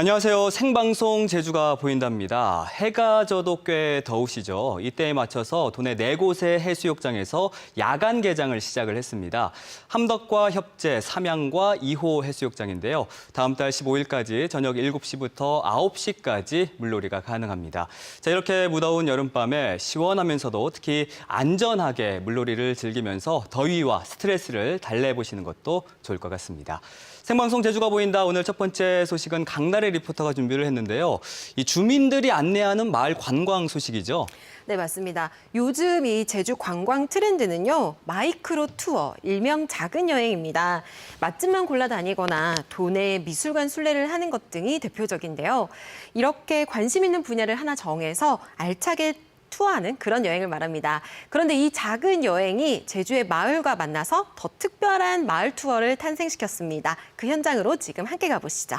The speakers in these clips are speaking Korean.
안녕하세요. 생방송 제주가 보인답니다. 해가 져도 꽤 더우시죠. 이때에 맞춰서 도내 네 곳의 해수욕장에서 야간 개장을 시작을 했습니다. 함덕과 협재, 삼양과 2호 해수욕장인데요. 다음 달 15일까지 저녁 7시부터 9시까지 물놀이가 가능합니다. 자, 이렇게 무더운 여름밤에 시원하면서도 특히 안전하게 물놀이를 즐기면서 더위와 스트레스를 달래보시는 것도 좋을 것 같습니다. 생방송 제주가 보인다 오늘 첫 번째 소식은 강나래 리포터가 준비를 했는데요. 이 주민들이 안내하는 마을 관광 소식이죠. 네, 맞습니다. 요즘 이 제주 관광 트렌드는요, 마이크로 투어, 일명 작은 여행입니다. 맛집만 골라 다니거나 도내 미술관 순례를 하는 것 등이 대표적인데요. 이렇게 관심 있는 분야를 하나 정해서 알차게 투어하는 그런 여행을 말합니다. 그런데 이 작은 여행이 제주의 마을과 만나서 더 특별한 마을 투어를 탄생시켰습니다. 그 현장으로 지금 함께 가보시죠.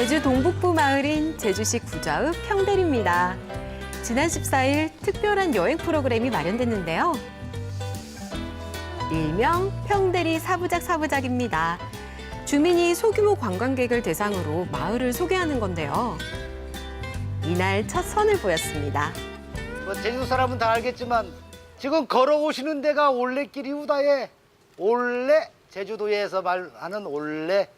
제주 동북부 마을인 제주시 구좌읍 평대리입니다. 지난 14일 특별한 여행 프로그램이 마련됐는데요. 일명 평대리 사부작 사부작입니다. 주민이 소규모 관광객을 대상으로 마을을 소개하는 건데요. 이날 첫 선을 보였습니다. 뭐 제주도 사람은 다 알겠지만 지금 걸어오시는 데가 올레길 이 우다에 올레 제주도에서 말하는 올레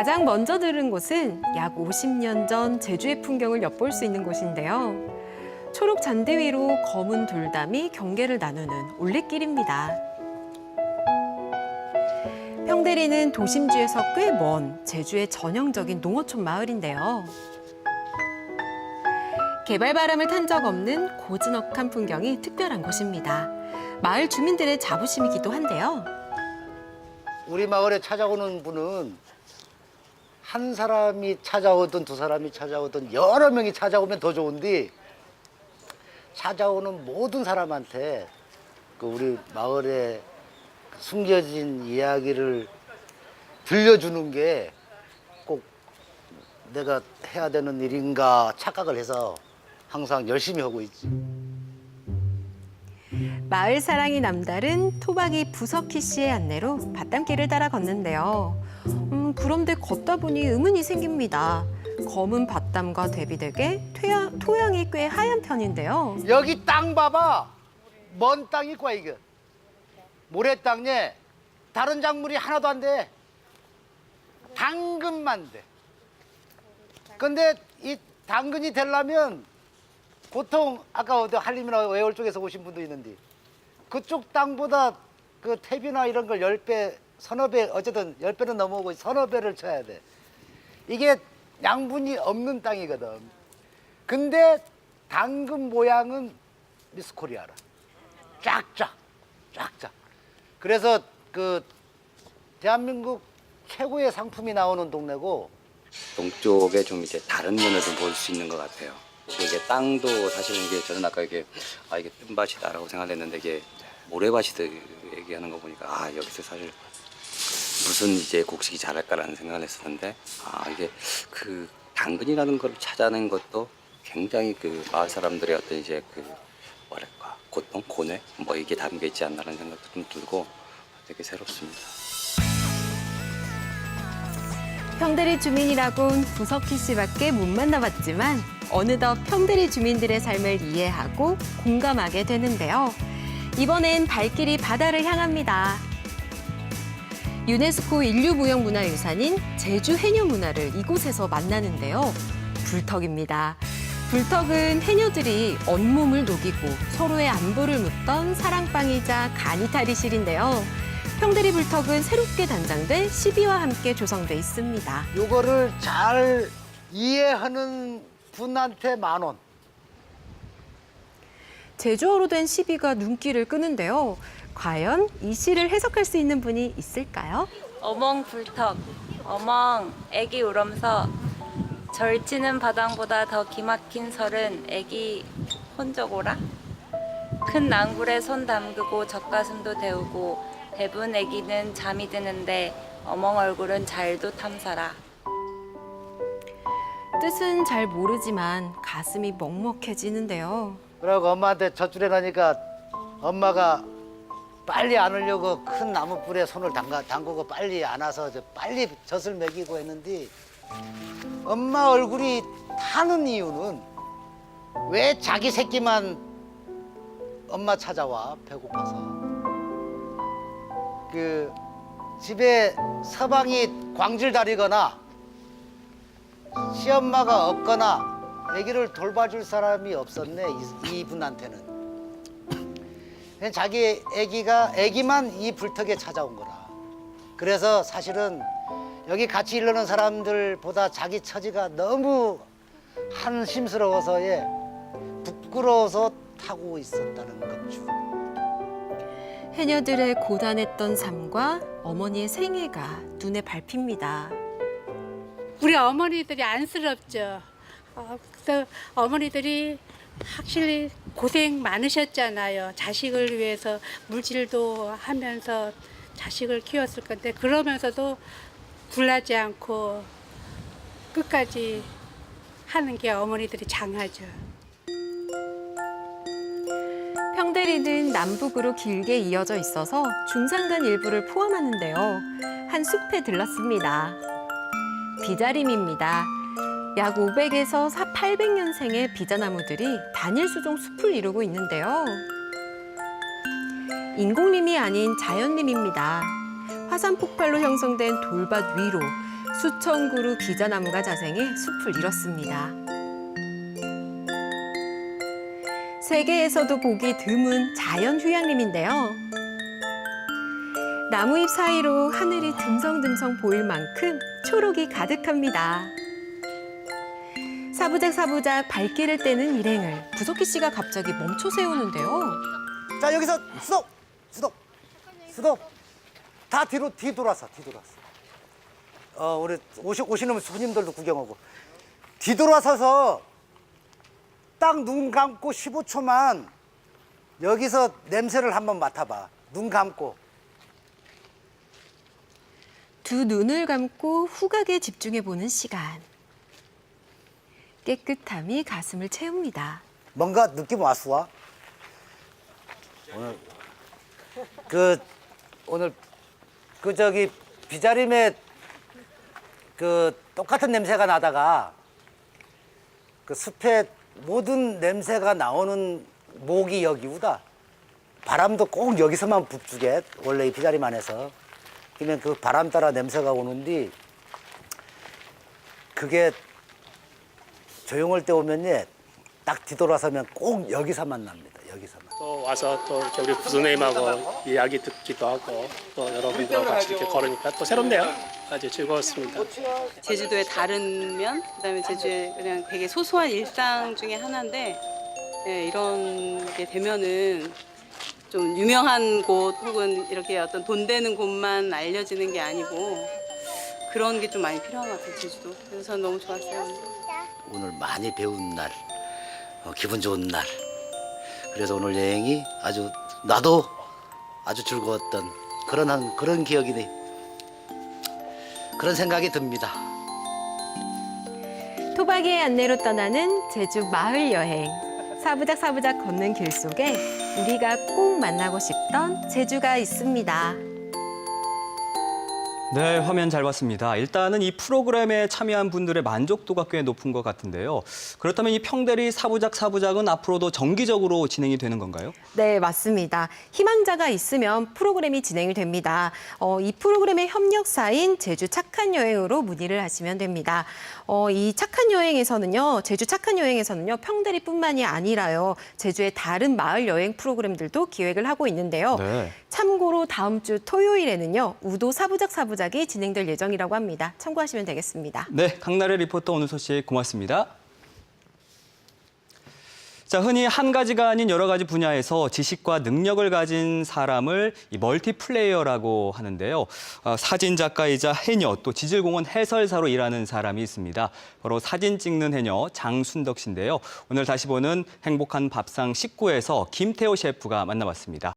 가장 먼저 들은 곳은 약 50년 전 제주의 풍경을 엿볼 수 있는 곳인데요. 초록 잔디 위로 검은 돌담이 경계를 나누는 올레길입니다. 평대리는 도심지에서 꽤 먼 제주의 전형적인 농어촌 마을인데요. 개발 바람을 탄 적 없는 고즈넉한 풍경이 특별한 곳입니다. 마을 주민들의 자부심이기도 한데요. 우리 마을에 찾아오는 분은 한 사람이 찾아오든 두 사람이 찾아오든 여러 명이 찾아오면 더 좋은데 찾아오는 모든 사람한테 그 우리 마을에 숨겨진 이야기를 들려주는 게 꼭 내가 해야 되는 일인가 착각을 해서 항상 열심히 하고 있지. 마을 사랑이 남다른 토박이 부석희 씨의 안내로 밭담길을 따라 걷는데요. 음, 그런데 걷다 보니 의문이 생깁니다. 검은 밭담과 대비되게 토양, 토양이 꽤 하얀 편인데요. 여기 땅 봐봐. 먼 땅이 거야 이게. 모래 땅에 다른 작물이 하나도 안 돼. 당근만 돼. 근데 이 당근이 되려면 보통 아까 어디 한림이나 외월 쪽에서 오신 분도 있는데 그쪽 땅보다 그 탭이나 이런 걸 열 배, 서너 배 어쨌든 열 배는 넘어오고 서너 배를 쳐야 돼. 이게 양분이 없는 땅이거든. 근데 당근 모양은 미스 코리아라. 쫙쫙, 쫙쫙. 그래서 그 대한민국 최고의 상품이 나오는 동네고 동쪽에 좀 이제 다른 면을 좀 볼 수 있는 것 같아요. 이게 땅도 사실은 이게 저는 아까 이게 아 이게 뜸밭이다라고 생각했는데 이게 모래밭이 얘기하는 거 보니까 아 여기서 사실 무슨 이제 곡식이 자랄까라는 생각을 했었는데 아 이게 그 당근이라는 걸 찾아낸 것도 굉장히 그 마을 사람들의 어떤 이제 그 뭐랄까 고통 고뇌 뭐 이게 담겨 있지 않나라는 생각도 좀 들고 되게 새롭습니다. 평대리 주민이라곤 부석희 씨밖에 못 만나봤지만 어느덧 평대리 주민들의 삶을 이해하고 공감하게 되는데요. 이번엔 발길이 바다를 향합니다. 유네스코 인류무형문화유산인 제주 해녀 문화를 이곳에서 만나는데요. 불턱입니다. 불턱은 해녀들이 온몸을 녹이고 서로의 안부를 묻던 사랑방이자 간이탈의실인데요. 평대리 불턱은 새롭게 단장돼 시비와 함께 조성돼 있습니다. 요거를 잘 이해하는 분한테 만 원. 제주어로 된 시비가 눈길을 끄는데요. 과연 이 시를 해석할 수 있는 분이 있을까요? 어멍 불턱, 어멍 애기 울면서 절치는 바당보다 더 기막힌 설은 애기 혼적 오라? 큰 낭굴에 손 담그고 젖가슴도 데우고 대분 애기는 잠이 드는데 어멍 얼굴은 잘도 탐사라. 뜻은 잘 모르지만 가슴이 먹먹해지는데요. 그러고 엄마한테 젖줄에 나니까 엄마가 빨리 안으려고 큰 나무 뿔에 손을 담가, 담그고 빨리 안아서 저 빨리 젖을 먹이고 했는데 엄마 얼굴이 타는 이유는 왜 자기 새끼만 엄마 찾아와 배고파서 그 집에 서방이 광질 다리거나 시엄마가 없거나 아기를 돌봐줄 사람이 없었네 이, 이분한테는 그냥 자기 아기가 아기만 이 불턱에 찾아온 거라 그래서 사실은 여기 같이 일하는 사람들보다 자기 처지가 너무 한심스러워서 예 부끄러워서 타고 있었다는 거죠. 해녀들의 고단했던 삶과 어머니의 생애가 눈에 밟힙니다. 우리 어머니들이 안쓰럽죠. 어, 그래서 어머니들이 확실히 고생 많으셨잖아요. 자식을 위해서 물질도 하면서 자식을 키웠을 건데 그러면서도 굴하지 않고 끝까지 하는 게 어머니들이 장하죠. 평대리는 남북으로 길게 이어져 있어서 중산간 일부를 포함하는데요. 한 숲에 들렀습니다. 비자림입니다. 약 500에서 800년생의 비자나무들이 단일 수종 숲을 이루고 있는데요. 인공림이 아닌 자연림입니다. 화산 폭발로 형성된 돌밭 위로 수천 그루 비자나무가 자생해 숲을 이뤘습니다. 세계에서도 보기 드문 자연 휴양림인데요. 나무잎 사이로 하늘이 듬성듬성 보일 만큼 초록이 가득합니다. 사부작 사부작 발길을 떼는 일행을 부석희 씨가 갑자기 멈춰 세우는데요. 자 여기서 스톱 스톱 스톱 다 뒤로 뒤돌아서 뒤돌아서. 어 우리 오시, 오시는 손님들도 구경하고. 뒤돌아서서 딱 눈 감고 15초만 여기서 냄새를 한번 맡아봐. 눈 감고 두 눈을 감고 후각에 집중해 보는 시간. 깨끗함이 가슴을 채웁니다. 뭔가 느낌 왔어 오늘 그 오늘 그 저기 비자림에 그 똑같은 냄새가 나다가 그 숲에 모든 냄새가 나오는 목이 여기우다 바람도 꼭 여기서만 북주게 원래 이 비자림 안에서 그러면 그 바람 따라 냄새가 오는데 그게 조용할 때 오면 예, 딱 뒤돌아서면 꼭 여기서 만 납니다. 여기서만. 또 와서 또 이렇게 우리 부모님하고 이야기 듣기도 하고 또 여러분들과 같이 이렇게 걸으니까 또 새롭네요. 아주 즐거웠습니다. 제주도의 다른 면, 그다음에 제주의 그냥 되게 소소한 일상 중에 하나인데 예, 이런 게 되면은 좀 유명한 곳 혹은 이렇게 어떤 돈 되는 곳만 알려지는 게 아니고 그런 게 좀 많이 필요한 것 같아요 제주도. 그래서 저는 너무 좋았어요. 오늘 많이 배운 날, 어, 기분 좋은 날. 그래서 오늘 여행이 아주 나도 아주 즐거웠던 그런 한 그런 기억이 네. 그런 생각이 듭니다. 토박이의 안내로 떠나는 제주 마을 여행. 사부작 사부작 걷는 길 속에 우리가 꼭 만나고 싶던 제주가 있습니다. 네, 화면 잘 봤습니다. 일단은 이 프로그램에 참여한 분들의 만족도가 꽤 높은 것 같은데요. 그렇다면 이 평대리 사부작 사부작은 앞으로도 정기적으로 진행이 되는 건가요? 네, 맞습니다. 희망자가 있으면 프로그램이 진행이 됩니다. 어, 이 프로그램의 협력사인 제주 착한 여행으로 문의를 하시면 됩니다. 어, 이 착한 여행에서는요, 제주 착한 여행에서는요, 평대리뿐만이 아니라요, 제주의 다른 마을 여행 프로그램들도 기획을 하고 있는데요. 네. 참고로 다음 주 토요일에는요, 우도 사부작 사부작 이 진행될 예정이라고 합니다. 참고하시면 되겠습니다. 네, 강나래 리포터 오늘 소식 고맙습니다. 자, 흔히 한 가지가 아닌 여러 가지 분야에서 지식과 능력을 가진 사람을 이 멀티플레이어라고 하는데요. 어, 사진 작가이자 해녀 또 지질공원 해설사로 일하는 사람이 있습니다. 바로 사진 찍는 해녀 장순덕 씨인데요. 오늘 다시 보는 행복한 밥상 19에서 김태호 셰프가 만나봤습니다.